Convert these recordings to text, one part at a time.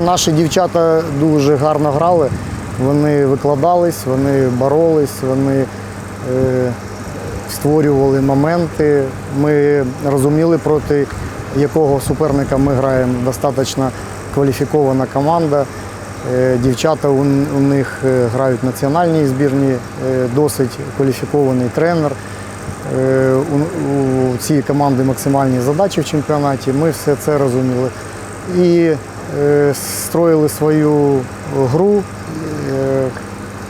Наші дівчата дуже гарно грали. Вони викладались, вони боролись, вони е, створювали моменти. Ми розуміли, проти якого суперника ми граємо. Достатньо кваліфікована команда. Е, Дівчата у, у них е, грають в національній збірні, е, досить кваліфікований тренер. Е, У, у цієї команди максимальні задачі в чемпіонаті. Ми все це розуміли. І е, строїли свою гру е,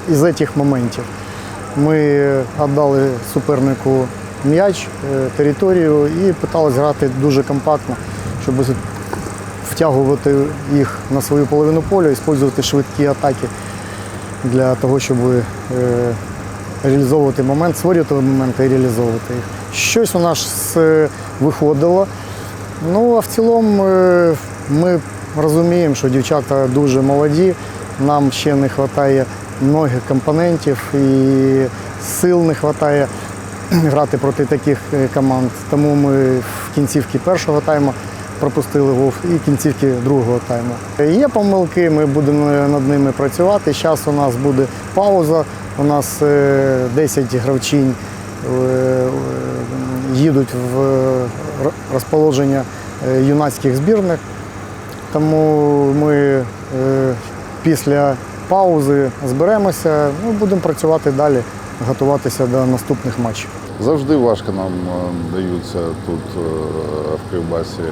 із цих моментів. Ми віддали супернику м'яч, е, територію і питалися грати дуже компактно, щоб втягувати їх на свою половину поля, використовувати швидкі атаки для того, щоб реалізовувати момент, створювати моменти і реалізовувати їх. Щось у нас виходило. Ну, а в цілому ми розуміємо, що дівчата дуже молоді, нам ще не вистачає многих компонентів і сил не вистачає грати проти таких е, команд. Тому ми в кінцівці першого тайму пропустили гол і кінцівки другого тайму. Є помилки, ми будемо над ними працювати. Зараз у нас буде пауза. У нас е, 10 гравчинь е, е, їдуть в розположення е, юнацьких збірних. Тому ми е, після паузи зберемося, ну, будемо працювати далі, готуватися до наступних матчів. Завжди важко нам е, даються тут е, в Кривбасі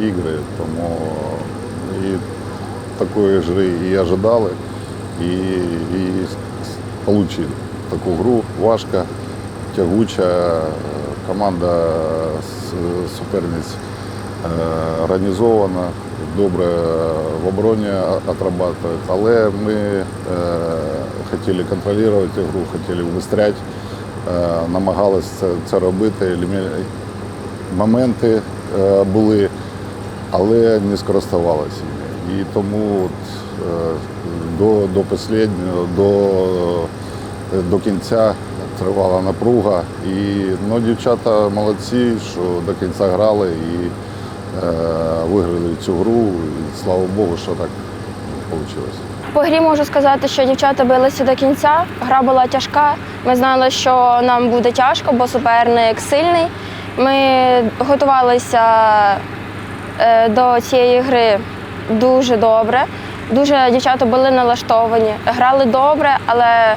ігри, тому і такої ж гри і ожидали, і, і отримали таку гру. Важка, тягуча, команда суперниць е, організована, добре в обороні отрабатують, але ми е, хотіли контролювати гру, хотіли вистряти, е, намагалися це, це робити. Моменти були, але не скористувалися. І тому от, до, до останнього, до, до кінця тривала напруга. І ну, дівчата молодці, що до кінця грали і виграли цю гру. І, слава Богу, що так вийшло. По грі можу сказати, що дівчата билися до кінця. Гра була тяжка. Ми знали, що нам буде тяжко, бо суперник сильний. Ми готувалися е, до цієї гри дуже добре. Дуже дівчата були налаштовані, грали добре, але е,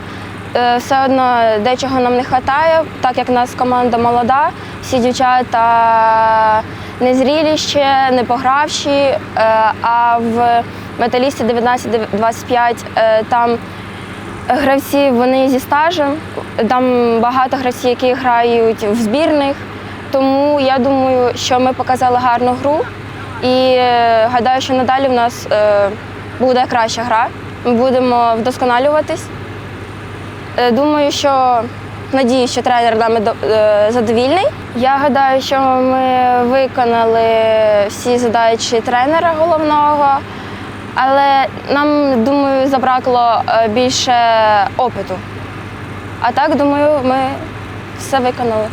все одно дечого нам не вистачає, так як нас команда молода, всі дівчата незрілі ще, не погравші. е, А в металісті 19-25 е, там гравці вони зі стажем, там багато гравців, які грають в збірних. Тому я думаю, що ми показали гарну гру і е, гадаю, що надалі в нас е, буде краща гра. Ми будемо вдосконалюватись. Е, Думаю, що надію, що тренер нами е, задовільний. Я гадаю, що ми виконали всі задачі тренера головного, але нам, думаю, забракло е, більше опиту. А так, думаю, ми все виконали.